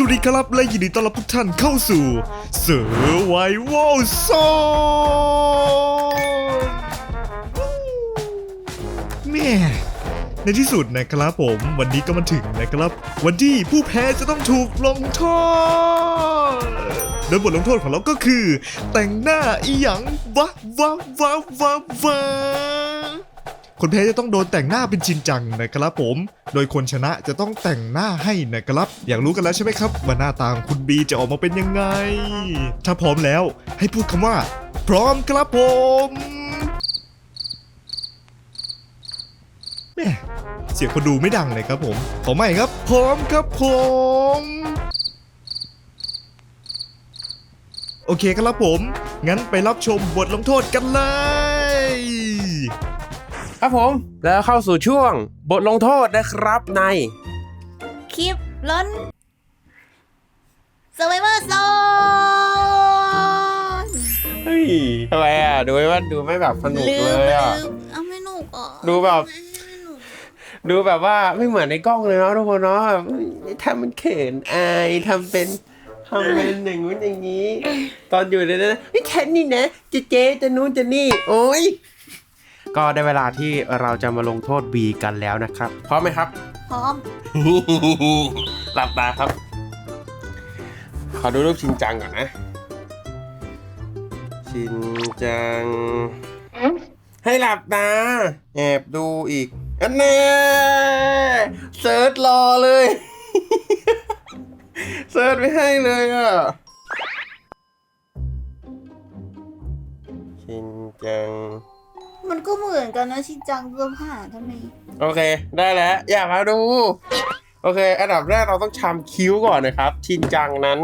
สวัสดีครับและยินดีต้อนรับทุกท่านเข้าสู่เสือไวโวโซนแม่ในที่สุดนะครับผมวันนี้ก็มาถึงนะครับ วันที่ผู้แพ้จะต้องถูกลงโทษโดยบทลงโทษของเราก็คือ แต่งหน้าอีหยังวะวะวะวะวะ คนแพ้จะต้องโดนแต่งหน้าเป็นชินจังนะครับผม โดยคนชนะจะต้องแต่งหน้าให้นะครับ อยากรู้กันแล้วใช่ไหมครับว่าหน้าตาของคุณบีจะออกมาเป็นยังไง ถ้าพร้อมแล้วให้พูดคำว่า พร้อมครับผมแม่เสียงคนดูไม่ดังเลยครับผม ขอใหม่ครับพร้อมครับผมโอเคครับผม งั้นไปรับชมบทลงโทษกันเลย ครับผมแล้วเข้าสู่ช่วงบทลงโทษนะครับใน คลิปล้น Survivor Zone เฮ้ยทำไมอะดูไม่ว่าดูไม่แบบสนุกเลยอะ ลืมเอาไม่หนุกอะดูแบบ ไม่หนุกดูแบบว่าไม่เหมือนในกล้องเลยเนาะทุกคนเนาะแบบทำมันเขินอายทำเป็นทำเป็นอย่างงู้นอย่างนี้ ตอนอยู่ในนั้นนะไม่แค่นี้นะจะเจ๊จะนู้นจะนี่ โอ้ย ก็ได้เวลาที่เราจะมาลงโทษบีกันแล้วนะครับพร้อมไหมครับ พร้อม หลับตาครับ ขอดูรูปชินจังก่อนนะ ชินจัง ให้หลับตา แอบดูอีกอันแน่เซิร์ชรอเลย เซิร์ชไม่ให้เลยอะชินจัง มันก็เหมือนกันนะชินจังเสื้อผ้าทำไมโอเค ได้แล้ว อยากมาดู โอเค อันดับแรกเราต้องชำคิ้วก่อนนะครับ ชินจังนั้น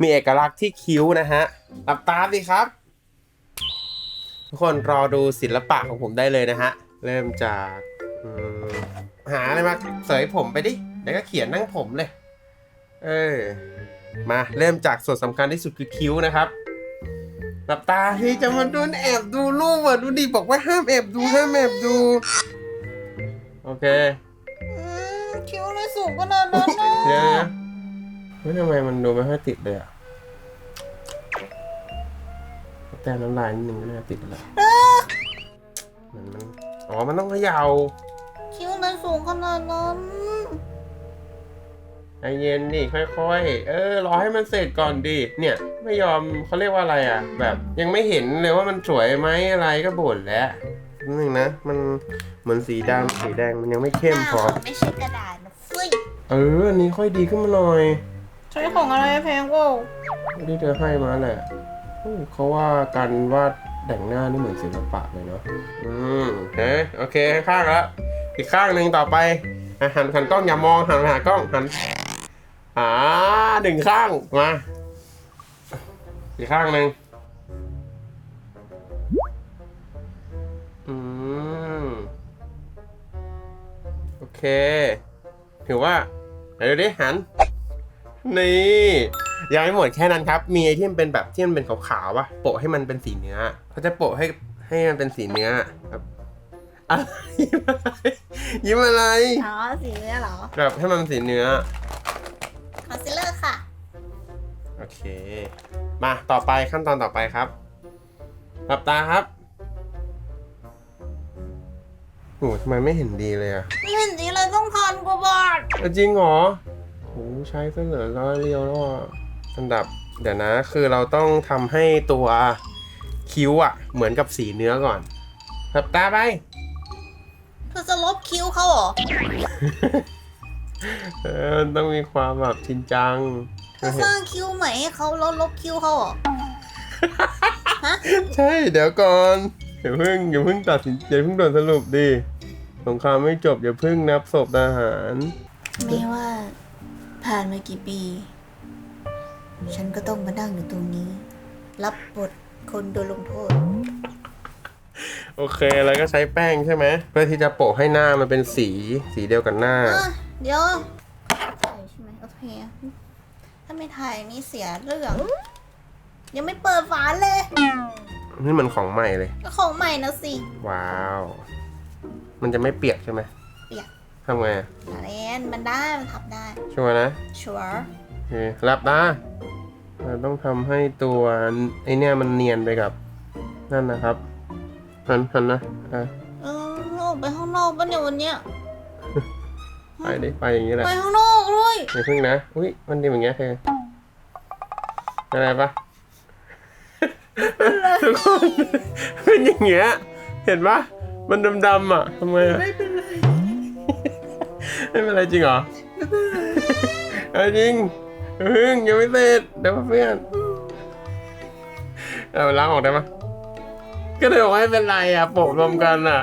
มีเอกลักษณ์ที่คิ้วนะฮะหลับตาสิครับ ทุกคนรอดูศิลปะของผมได้เลยนะฮะ เริ่มจากอืมหาอะไรมาเสยผมไปดิ แล้วก็เขียนนั่งผมเลย เออ มาเริ่มจากส่วนสำคัญที่สุดคือคิ้วนะครับ หลับตาเฮ้ยจะมาโดนแอบดูรูปอะดูดิบอกว่าห้ามแอบดูห้ามแอบดู โอเคอืมคิ้วเลยสูงขนาดนั้นนะเดี๋ยวนะเฮ้ยทำไมมันดูไม่ค่อยติดเลยอะแต่น้ำลายนิดนึงก็น่าติดแล้วเหมือนมันอ๋อมันต้องเขย่าคิ้วเลยสูงขนาดนั้น ใจเย็นดิค่อยๆ เออรอให้มันเสร็จก่อนดิเนี่ยไม่ยอมเขาเรียกว่าอะไรอะ แบบยังไม่เห็นเลยว่ามันสวยไหมอะไรก็บ่นแล้วนิดนึงนะ มันเหมือนสีดำสีแดงมันยังไม่เข้มพอหน้าไม่ใช่กระดาษนะเฟ้ยเอออันนี้ค่อยดีขึ้นมาหน่อย ใช้ของอะไรแพงกว่าที่เธอให้มาแหละเฮ้ยเขาว่าการวาดแต่งหน้านี่เหมือนศิลปะเลยเนาะอืมเฮ้ยโอเคข้างแล้วอีกข้างหนึ่งต่อไปอะหันหันกล้องอย่ามองหันไปหากล้องหัน อ่าหนึ่งข้างมาอีกข้างหนึ่งอืมโอเค ถือว่าเดี๋ยวดิหัน นี่ยังไม่หมดแค่นั้นครับ มีไอที่มันเป็นแบบที่มันเป็นขาวๆวะโปะให้มันเป็นสีเนื้อเขาจะโปะให้ให้มันเป็นสีเนื้อครับอะไรยิ้มอะไร อ๋อสีเนื้อเหรอแบบให้มันเป็นสีเนื้อ เค มาต่อไปขั้นตอนต่อไปครับหลับตาครับโอ้ทำไมไม่เห็นดีเลยอะไม่เห็นสีเลยต้องพันกว่าบาทเอาจริงเหรอโหใช้เสนอร้อยเรียวแล้วอะอันดับ เดี๋ยวนะ คือเราต้องทำให้ตัวคิ้วอะเหมือนกับสีเนื้อก่อนหลับตาไปเธอจะลบคิ้วเขาเหรอ เออมันต้องมีความแบบจริงจัง เธอสร้างคิ้วใหม่ให้เขาแล้วลบคิ้วเขาเหรอฮะใช่เดี๋ยวก่อนอย่าเพิ่งอย่าเพิ่งตัดสินอย่าเพิ่งด่วนสรุปดิสงครามไม่จบอย่าเพิ่งนับศพทหาร ไม่ว่าผ่านมากี่ปี ฉันก็ต้องมานั่งอยู่ตรงนี้ รับบทคนโดนลงโทษ โอเคแล้วก็ใช้แป้งใช่ไหมเพื่อที่จะโปะให้หน้ามันเป็นสีสีเดียวกับหน้า อะเดี๋ยวถ่ายใช่ไหมโอเคถ้าไม่ถ่ายนี่เสียเรื่อง ยังไม่เปิดฝาเลย นี่มันของใหม่เลย ก็ของใหม่นะสิ ว้าว มันจะไม่เปียกใช่ไหมเปียก ทำไงอะอะไรนมันได้มันทำได้ ชัวร์นะชัวร์เคหลับตาเราต้องทำให้ตัวไอเนี่ยมันเนียนไปกับ นั่นนะครับหันหันนะอะเออออกไปข้างนอกปะเนี่ยวันเนี้ย ไปดิไปอย่างนี้แหละไปข้างนอกเลยอย่าพึ่งนะ อุ้ยมันดีอย่างเงี้ยเธออะไรปะทุกคนเป็นอย่างเงี้ย เห็นปะมันดำๆอะทำไมอะไม่เป็นไร ไม่เป็นไรจริงเหรอเอาจริงอย่าพึ่งยังไม่เสร็จเดี๋ยวเพื่อนเอาล้างออกได้ปะก็เลยบอกว่าไม่เป็นไรอะโปะรวมกันอะ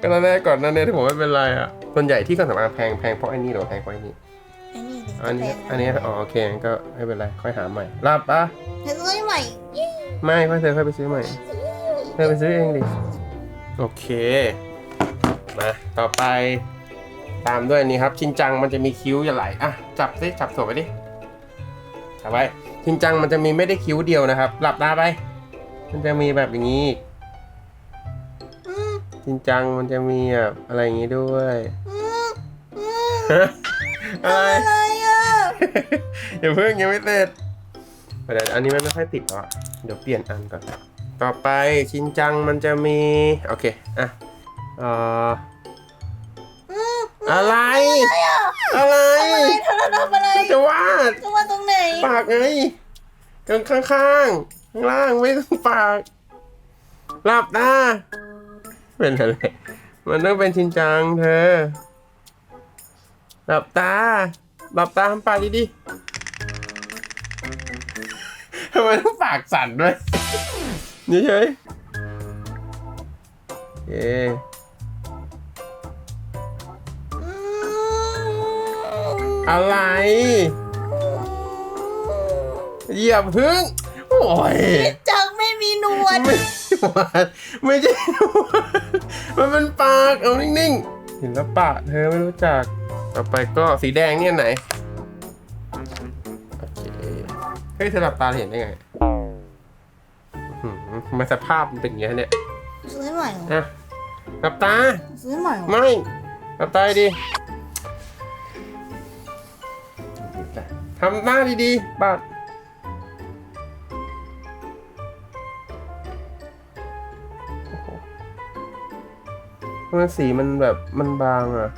ก็ตอนแรกก่อนหนั้นเนี่ยที่ผมไม่เป็นไรอะ ส่วนใหญ่ที่เครื่องสำอางแพงแพงเพราะไอ้นี่หรือว่าแพงเพราะไอ้นี่ไอ้นี่ดิอันนี้แพงะอันนี้อ๋อโอเคงั้นก็ไม่เป็นไรค่อยหาใหม่รับปะเธอซื้อใหม่ไม่ค่อยเธอค่อยไปซื้อใหม่เธอไปซื้อเองดิโอเคมาต่อไปตามด้วยอันนี้ครับ ชินจังมันจะมีคิ้วอย่าไหลอะจับสิจับถั่วไปดิจับไว้ชินจังมันจะมีไม่ได้คิ้วเดียวนะครับ หลับตาไป มันจะมีแบบอย่างนี้อีกอื มชินจังมันจะมีแบบอะไรอย่างนี้ด้วยอืมอืมฮะอะไร อะไรอะอย่าเพิ่งยังไม่เสร็จเดี๋ยวอันนี้มันไม่ค่อยติดหรอกเดี๋ยวเปลี่ยนอันก่อน ต่อไปชินจังมันจะมี โอเค อะเอ่ออืมอะไร อะไรอะอะไรอะไรเธอทำอะไรจะวาด จะว่าตรงไหนปากไงข้างข้างข้างข้างล่างไม่ต้องปาก หลับตา เป็นอะไร มันต้องเป็นชินจังเธอ หลับตา หลับตาทำปากดีๆทำไมต้องปากสั่นด้วยนี่เฉยโอเคอืมอะไรอย่าพึ่งโอ้ยจังไม่มีหนวด ไม่ไม่ใช่มันเป็นปากเอานิ่งๆศิลปะเธอไม่รู้จัก ต่อไปก็สีแดงเนี่ยไหนโอเคเฮ้ยเธอหลับตาเห็นได้ไงอื้อหือทำไมาสภาพมันเป็นอย่างเงี้ยเนี่ยซื้อใหม่เหรออะหลับตา ซื้อใหม่เหรอไม่หลับตาดีทำหน้าดีๆปาก ไมันสีมันแบบมันบางอะ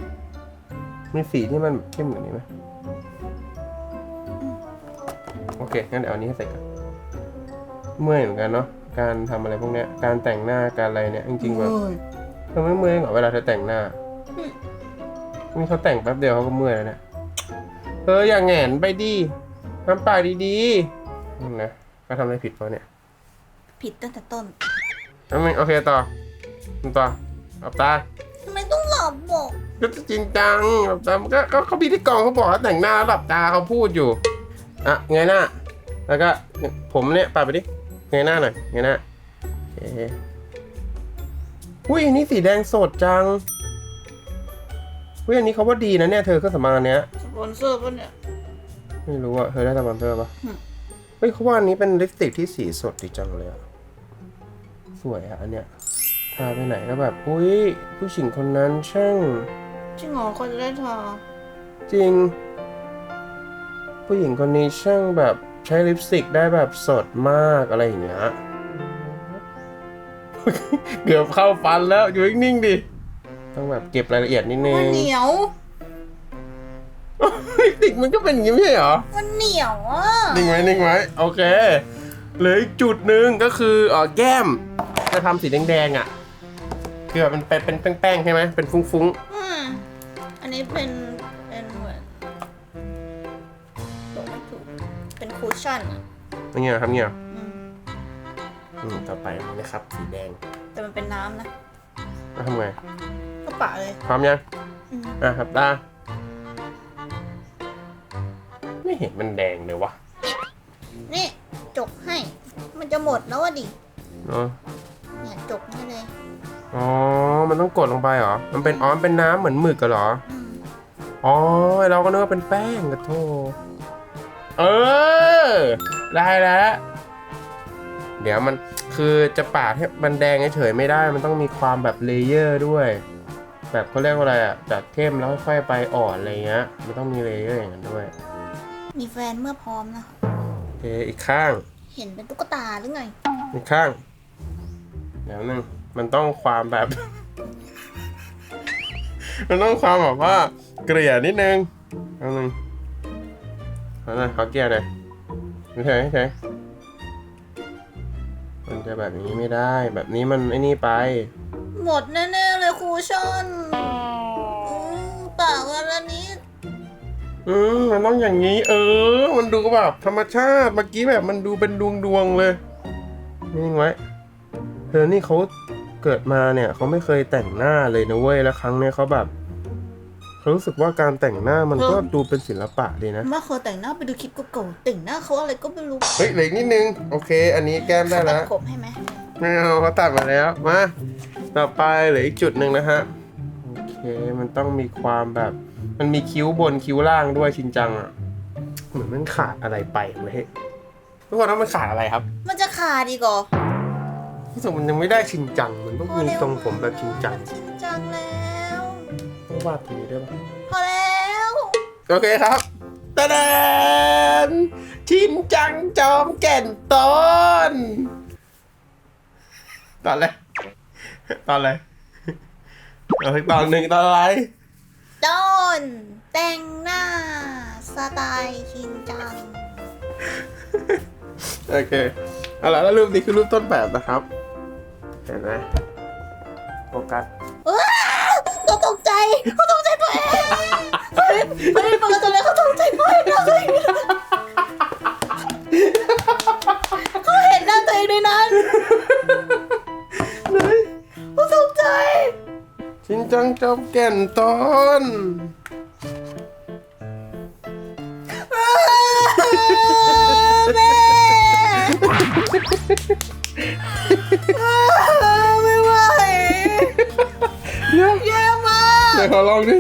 มีสีที่มันเข้มกว่านี้ไหมโอเค งั้นเดี๋ยวเอาอันนี้ให้ใส่กันเมื่อยเหมือนกันเนาะ การทำอะไรพวกเนี้ย การแต่งหน้า การอะไรเนี่ย จริงๆแบบโอ้ยเธอไม่เมื่อยเหรอเวลาเธอแต่งหน้าอืมนี่เขาแต่งแป๊บเดียวเขาก็เมื่อยแล้วเนี่ยเธออย่าแหงนไปดิทำปากดีๆนั่นนะก็ทำอะไรผิดวะเนี่ย ผิดตั้งแต่ต้นแล้วมึงโอเคต่อทำต่อ หลับตาทำไมต้องหลับบอกก็จริงจังหลับตามันก็ก็เขาพิธีกรเขาบอกเขาแต่งหน้าแล้วหลับตาเขาพูดอยู่อะเงยหน้า แล้วก็ผมเนี่ยปาดไปดิเงยหน้าหน่อยเงยหน้าโอเคอุ้ยอันนี้สีแดงสดจังอุ้ยอันนี้เขาว่าดีนะเนี่ยเธอเครื่องสำอางอันเนี้ย สปอนเซอร์ปะเนี่ย ไม่รู้อะเธอได้สปอนเซอร์ปะอืม เฮ้ยเขาว่าอันนี้เป็นลิปสติกที่สีสดดีจังเลยอะสวยอะอันเนี้ย ทาไปไหนก็แบบอุ้ยผู้หญิงคนนั้นช่าง จริงเหรอเขาจะได้ทาจริง ผู้หญิงคนนี้ช่างแบบใช้ลิปสติกได้แบบสดมากอะไรอย่างเงี้ยเกือบเข้าฟันแล้วอยู่นิ่งๆดิต้องแบบเก็บรายละเอียดนิดนึมันงเหนียวลิปสติกมันก็เป็นอย่างนี้ไม่ใช่เหรอมันเหนียวอะนิ่งไว้นิ่งไว้โอเคเหลืออีกจุดหนึ่งก็คือเอ๋อแก้มจะทำสีแดงๆอะ คือแบบมันเป็นเป็นแป้งๆใช่ไหมเป็นฟุ้งอืมอันนี้เป็นเป็นเหมือนบอกไม่ถูกเป็นคุชชั่นอะๆอย่างเงี้ยครับเงี้ยอืมอืมต่อไปนะครับสีแดงแต่มันเป็นน้ำนะแล้วทำไงก็ปะเลยพร้อมยัง อืมอะครับตาไม่เห็นมันแดงเลยวะนี่จกให้ มันจะหมดแล้วอะดิเนาะเนี่ยจกให้เลย อ๋อ มันต้องกดลงไปเหรอ มันเป็นอ๋อมันเป็นน้ำเหมือนหมึกกันเหรอ อืมอ๋อ เราก็นึกว่าเป็นแป้งกระโทเออ ได้แล้ว เดี๋ยวมันคือจะปาดให้มันแดงเฉยๆไม่ได้ มันต้องมีความแบบเลเยอร์ด้วย แบบเขาเรียกว่าอะไรอะ จากเข้มแล้วค่อยๆไปอ่อนอะไรเงี้ย มันต้องมีเลเยอร์อย่างนั้นด้วยมีแฟนเมื่อพร้อมนะคะโอเคอีกข้าง เห็นเป็นตุ๊กตาหรือไง อีกข้างเดี๋ยวนึง มันต้องความแบบ มันต้องความแบบว่าเกลี่ยนิดนึงเอาหนึ่งเอาหน่อยขอเกลี่ยหน่อยไม่ใช่ไม่ใช่มันจะแบบนี้ไม่ได้ แบบนี้มันไอ้นี่ไป หมดแน่ๆเลยครูชอนอืมปากวันละนิดอืมมันต้องอย่างนี้ เออ มันดูแบบธรรมชาติ เมื่อกี้แบบมันดูเป็นดวงดวงๆเลยนิ่งไว้เธอนี่เขาเกิดมาเนี่ยเขาไม่เคยแต่งหน้าเลยนะเว้ยแล้วครั้งเนี้ยเขาแบบเขารู้สึกว่าการแต่งหน้ามันก็ดูเป็นศิลปะดีนะเมื่อเคยแต่งหน้าไปดูคลิปเก่าๆแต่งหน้าเขาอะไรก็ไม่รู้เฮ้ยเหลืออกนิดนึงโอเค อันนี้แก้มได้แล้วตัผมให้ไหมไม่เอาเขาตัดมาแล้วมาต่อไปเหลืออีกจุดหนึ่งนะฮะโอเคมันต้องมีความแบบ มันมีคิ้วบนคิ้วล่างด้วยชินจังอะเหมือนมันขาดอะไรไปเว้ยทุกคนว่ามันขาดอะไรครับ มันจะขาดอีกเหรอ รู้สึกมันยังไม่ได้ชินจัง มันต้องมีทรงผมแบบชินจังชินจังแล้วต้องวาดตรงนี้ได้ปะพอแล้ว โอเคครับตะแดนชินจังจอมแก่นตอนตอนอะไรตอนอะไรเอาอีกตอนหนึ่งตอนอะไรต้นแต่งหน้าสไตล์ชินจัง โอเคเอาละแล้วรูปนี้คือรูปต้นแบบนะครับ เห็นไหมโฟกัสว้าวเขาตกใจเขาตกใจตัวเองเขาเห็นเขาเห็นเปิดประตูเลยเขาตกใจตัวเองเลยเขาเห็นหน้าตัวเองในนั้นเขาตกใจชินจังจอมแก่นตอนแม่ไม่ ขอลองดิ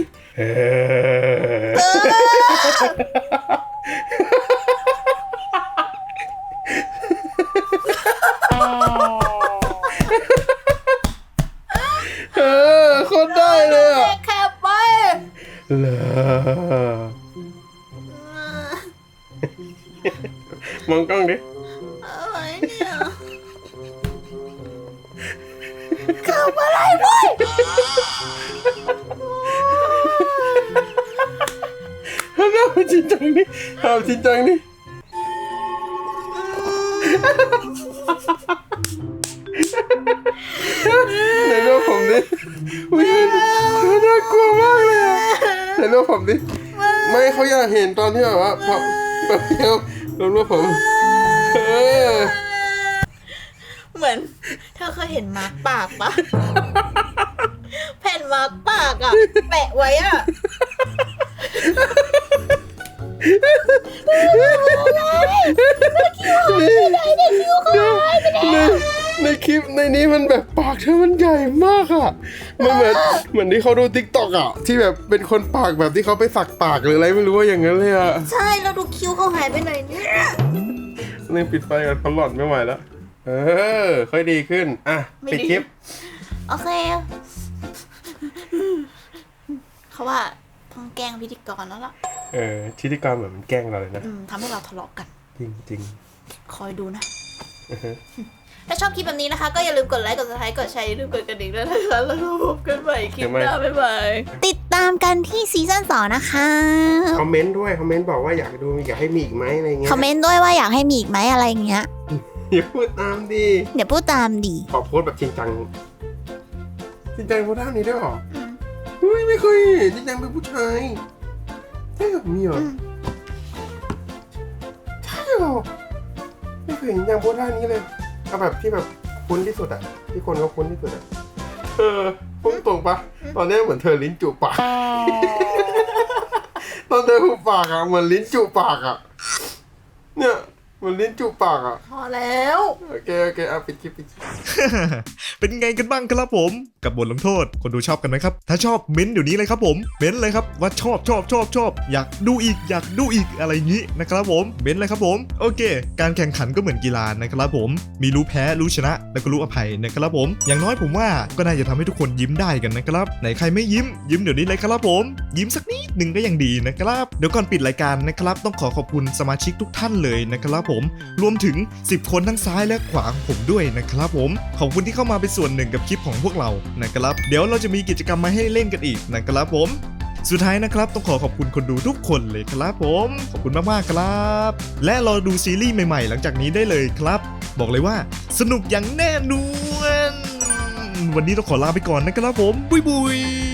เออโคตรได้เลยอะแคบไปเหรอมองกล้องดิ จริงจังนี่ ในรูปผมดิอุ้ยน่ากลัวมากเลยอะในรูปผมดิ ไม่เขาอยากเห็นตอนที่แบบว่าพอแบบเดียวลงรูปผม เออ เหมือน เธอเคยเห็นมาร์กปากปะ แผ่นมาร์กปากอะแปะไว้อะ ในในคลิปในนี้มันแบบปากเธอมันใหญ่มากอะมันเหมือนเหมือนที่เขาดูทิกตอกอะที่แบบเป็นคนปากแบบที่เขาไปสักปากหรืออะไรไม่รู้ว่าอย่างนั้นเลยอะใช่แล้วดูคิ้วเขาหายไปไหนเนี่ยนี่ปิดไฟกันเขาหลอนไม่ไหวแล้ว เออ ค่อยดีขึ้น อะ ปิดคลิป โอเค เขาว่า ต้องแกล้งพิธีกรแล้วล่ะ เออพิธีกรเหมือนมันแกล้งเราเลยนะ อืมทำให้เราทะเลาะกัน จริงจริงคอยดูนะๆอือฮึถ้าชอบคลิปแบบนี้นะคะ ก็อย่าลืมกดไลค์ กด subscribe กดแชร์อย่าลืมกดกระดิ่งด้วยนะคะ แล้วก็พบกันใหม่คลิปหน้าบ๊ายบาย ติดตามกันที่ซีซั่นสองนะคะ คอมเมนต์ด้วย คอมเมนต์บอกว่าอยากดูอยากให้มีอีกไหมอะไรเงี้ยคอมเมนต์ด้วยว่าอยากให้มีอีกไหมอะไรเงี้ย อย่าพูดตามดิ เดี๋ยวพูดตามดี ขอโพสต์แบบจริงจังจริงจังโพสต์ท่านี้ด้วยเหรอ อืมอุ้ยไม่เคยเห็นจริงจังเป็นผู้ชายใช่เหรอมีเหรออืมใช่เหรอไม่เคยเห็นจริงจังโพสต์ท่านี้เลยเอาแบบที่แบบคุ้นที่สุดอะที่คนเขาคุ้นที่สุดอะเออพุ่งตรงปะตอนนี้เหมือนเธอลิ้นจุปากตอนเธอหุบปากอะเหมือนลิ้นจุปากอะเนี่ยเหมือนลิ้นจุปากอะพอแล้วโอเคโอเคเอาปิดคลิปปิดคลิป เป็นไงกันบ้างครับผม กับบทลงโทษ คนดูชอบกันไหมครับ ถ้าชอบเม้นต์เดี๋ยวนี้เลยครับผม เม้นต์เลยครับว่าชอบชอบชอบชอบ อยากดูอีกอยากดูอีกอะไรอย่างนี้นะครับผม เม้นต์เลยครับผม โอเค การแข่งขันก็เหมือนกีฬานะครับผม มีรู้แพ้รู้ชนะ แล้วก็รู้อภัยนะครับผม อย่างน้อยผมว่าก็น่าจะทำให้ทุกคนยิ้มได้กันนะครับ ไหนใครไม่ยิ้ม ยิ้มเดี๋ยวนี้เลยครับผม ยิ้มสักนิดหนึ่งก็ยังดีนะครับ เดี๋ยวก่อนปิดรายการนะครับ ต้องขอขอบคุณสมาชิกทุกท่านเลยนะครับผม รวมถึง 10 คนทั้งซ้ายและขวาของผมด้วยนะครับผม ขอบคุณที่เข้ามาเป็นส่วนหนึ่งกับคลิปของพวกเรานะครับ เดี๋ยวเราจะมีกิจกรรมมาให้เล่นกันอีกนะครับผม สุดท้ายนะครับ ต้องขอขอบคุณคนดูทุกคนเลยครับผม ขอบคุณมากๆครับ และรอดูซีรีส์ใหม่ๆ หลังจากนี้ได้เลยครับ บอกเลยว่าสนุกอย่างแน่นอนวันนี้ต้องขอลาไปก่อนนะครับผมบุยบุย